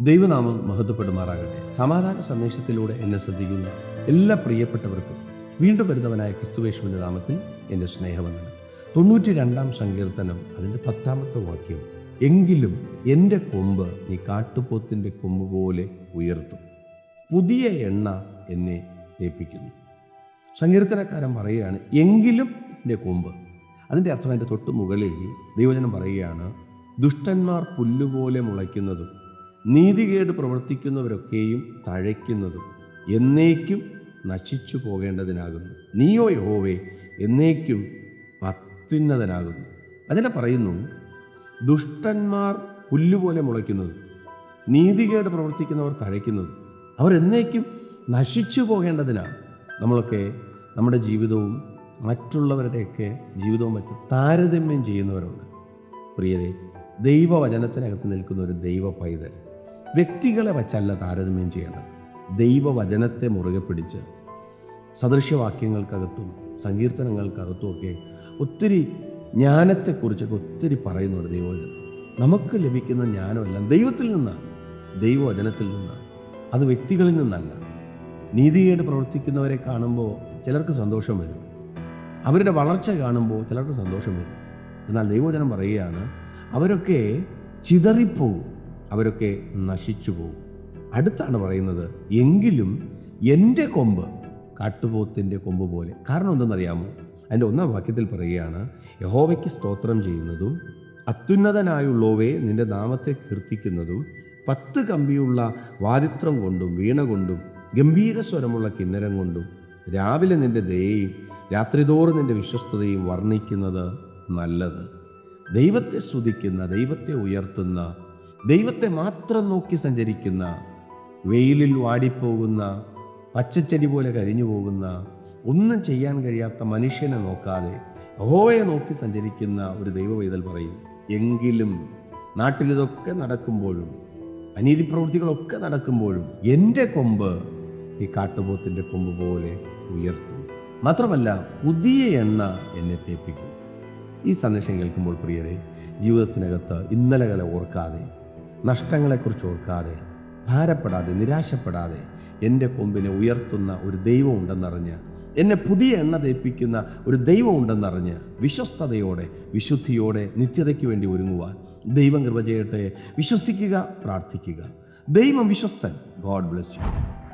ദൈവനാമം മഹത്വപ്പെടുമാറാകട്ടെ. സമാധാന സന്ദേശത്തിലൂടെ എന്നെ ശ്രദ്ധിക്കുന്ന എല്ലാ പ്രിയപ്പെട്ടവർക്കും വീണ്ടും വരുന്നവനായ ക്രിസ്തുവേശുവിന്റെ നാമത്തിൽ എന്റെ സ്നേഹവന്ദനം. തൊണ്ണൂറ്റി രണ്ടാം സങ്കീർത്തനം അതിന്റെ പത്താമത്തെ വാക്യം. എങ്കിലും എന്റെ കൊമ്പ് നീ കാട്ടുപോത്തിന്റെ കൊമ്പ് പോലെ ഉയർത്തും. പുതിയ എണ്ണ എന്നെ തേപ്പിക്കുന്നു. സങ്കീർത്തനക്കാരൻ പറയുകയാണ് എങ്കിലും എന്റെ കൊമ്പ്. അതിന്റെ അർത്ഥം എന്റെ തൊട്ട് മുകളിൽ ദൈവജനം പറയുകയാണ് ദുഷ്ടന്മാർ പുല്ലുപോലെ മുളയ്ക്കുന്നതും നീതികേട് പ്രവർത്തിക്കുന്നവരൊക്കെയും തഴയ്ക്കുന്നതും എന്നേക്കും നശിച്ചു പോകേണ്ടതിനാകുന്നു. നീയോ യഹോവേ എന്നേക്കും അത്യുന്നതനാകുന്നു അതിനെ പറയുന്നു ദുഷ്ടന്മാർ പുല്ലുപോലെ മുളയ്ക്കുന്നത് നീതികേട് പ്രവർത്തിക്കുന്നവർ തഴയ്ക്കുന്നത് അവർ എന്നേക്കും നശിച്ചു പോകേണ്ടതിനാണ്. നമ്മളൊക്കെ നമ്മുടെ ജീവിതവും മറ്റുള്ളവരുടെയൊക്കെ ജീവിതവും വെച്ച് താരതമ്യം ചെയ്യുന്നവരുണ്ട്. പ്രിയരെ ദൈവവചനത്തിനകത്ത് നിൽക്കുന്ന ഒരു ദൈവ പൈതൽ വ്യക്തികളെ വച്ചല്ല താരതമ്യം ചെയ്യേണ്ടത്. ദൈവവചനത്തെ മുറുകെ പിടിച്ച് സദൃശ്യവാക്യങ്ങൾക്കകത്തും സങ്കീർത്തനങ്ങൾക്കകത്തും ഒക്കെ ഒത്തിരി ജ്ഞാനത്തെക്കുറിച്ചൊക്കെ ഒത്തിരി പറയുന്നുണ്ട് ദൈവവചനം. നമുക്ക് ലഭിക്കുന്ന ജ്ഞാനമെല്ലാം ദൈവത്തിൽ നിന്നാണ്. ദൈവവചനത്തിൽ നിന്നാണ്. അത് വ്യക്തികളിൽ നിന്നല്ല. നീതികേട് പ്രവർത്തിക്കുന്നവരെ കാണുമ്പോൾ ചിലർക്ക് സന്തോഷം വരും. അവരുടെ വളർച്ച കാണുമ്പോൾ ചിലർക്ക് സന്തോഷം വരും. എന്നാൽ ദൈവവചനം പറയുകയാണ് അവരൊക്കെ ചിതറിപ്പോവും. അവരൊക്കെ നശിച്ചു പോകും അടുത്താണ് പറയുന്നത് എങ്കിലും എന്റെ കൊമ്പ് കാട്ടുപോത്തിന്റെ കൊമ്പ് പോലെ. കാരണം എന്തെന്നറിയാമോ? അതിന്റെ ഒന്നാം വാക്യത്തിൽ പറയുകയാണ് യഹോവയ്ക്ക് സ്തോത്രം ചെയ്യുന്നതും അത്യുന്നതനായുള്ളവേ നിന്റെ നാമത്തെ കീർത്തിക്കുന്നതും പത്ത് കമ്പിയുള്ള വാരിത്രം കൊണ്ടും വീണ കൊണ്ടും ഗംഭീര സ്വരമുള്ള കിന്നരം കൊണ്ടും രാവിലെ നിന്റെ ദയയും രാത്രിതോറും നിന്റെ വിശ്വസ്തതയും വർണിക്കുന്നത് നല്ലത്. ദൈവത്തെ സ്തുതിക്കുന്ന ദൈവത്തെ ഉയർത്തുന്ന ദൈവത്തെ മാത്രം നോക്കി സഞ്ചരിക്കുന്ന വെയിലിൽ വാടിപ്പോകുന്ന പച്ചച്ചെടി പോലെ കരിഞ്ഞു പോകുന്ന ഒന്നും ചെയ്യാൻ കഴിയാത്ത മനുഷ്യനെ നോക്കാതെ ഹോവയെ നോക്കി സഞ്ചരിക്കുന്ന ഒരു ദൈവവൈതൽ പറയും. എങ്കിലും നാട്ടിലിതൊക്കെ നടക്കുമ്പോഴും അനീതി പ്രവൃത്തികളൊക്കെ നടക്കുമ്പോഴും എന്റെ കൊമ്പ് ഈ കാട്ടുപോത്തിന്റെ കൊമ്പ് പോലെ ഉയർത്തും. മാത്രമല്ല പുതിയ എണ്ണ എന്നെ തേപ്പിക്കും. ഈ സന്ദേശം കേൾക്കുമ്പോൾ പ്രിയരെ ജീവിതത്തിനകത്ത് ഇന്നലകളെ ഓർക്കാതെ നഷ്ടങ്ങളെക്കുറിച്ച് ഓർക്കാതെ ഭാരപ്പെടാതെ നിരാശപ്പെടാതെ എന്റെ കൊമ്പിനെ ഉയർത്തുന്ന ഒരു ദൈവം ഉണ്ടെന്നറിഞ്ഞ് എന്നെ പുതിയ എണ്ണ തേപ്പിക്കുന്ന ഒരു ദൈവം ഉണ്ടെന്നറിഞ്ഞ് വിശ്വസ്തയോടെ വിശുദ്ധിയോടെ നിത്യതയ്ക്ക് വേണ്ടി ഒരുങ്ങുവാൻ ദൈവം കൃപ ചെയ്യട്ടെ. വിശ്വസിക്കുക പ്രാർത്ഥിക്കുക. ദൈവം വിശ്വസ്തൻ. God bless you.